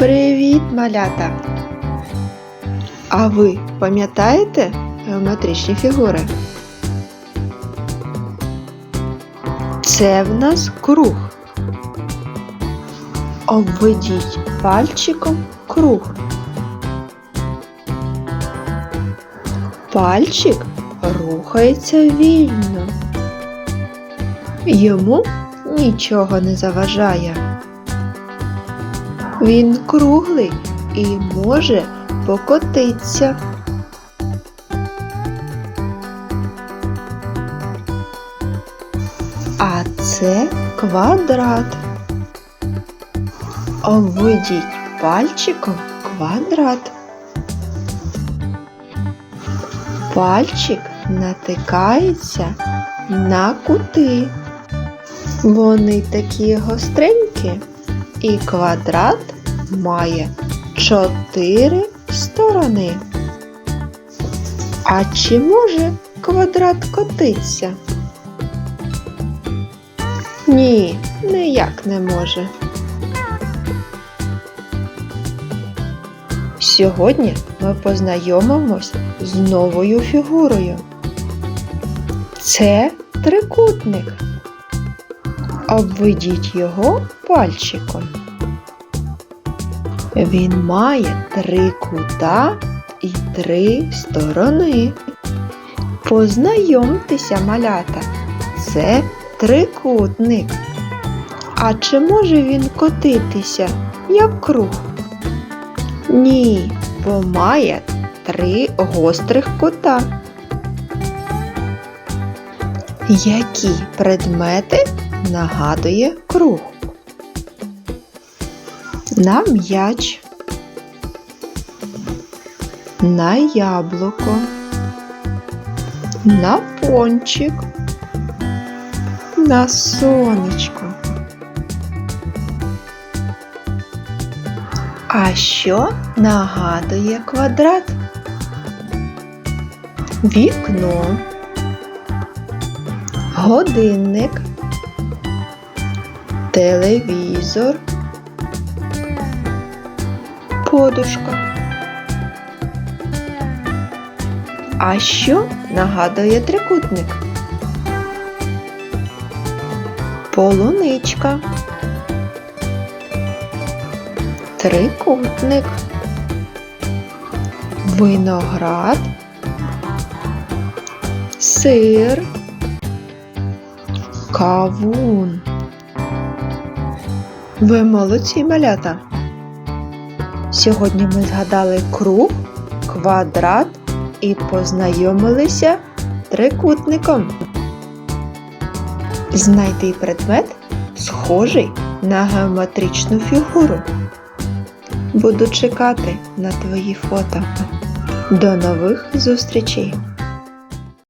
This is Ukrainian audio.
Привіт, малята! А ви пам'ятаєте геометричні фігури? Це в нас круг. Обведіть пальчиком круг. Пальчик рухається вільно. Йому нічого не заважає. Він круглий і може покотитися. А це квадрат. Обведіть пальчиком квадрат. Пальчик натикається на кути. Вони такі гостренькі, і квадрат має чотири сторони. А чи може квадрат котиться? Ні, ніяк не може. Сьогодні ми познайомимось з новою фігурою. Це трикутник. Обведіть його пальчиком. Він має три кута і три сторони. Познайомтеся, малята, це трикутник. А чи може він котитися, як круг? Ні, бо має три гострих кута. Які предмети нагадує круг? На м'яч, на яблуко, на пончик, на сонечко. А що нагадує квадрат? Вікно, годинник, телевізор, подушка. А що нагадує трикутник? Полуничка. Трикутник. Виноград. Сир. Кавун. Ви молодці малята. Сьогодні ми згадали круг, квадрат і познайомилися трикутником. Знайди предмет, схожий на геометричну фігуру. Буду чекати на твої фото. До нових зустрічей!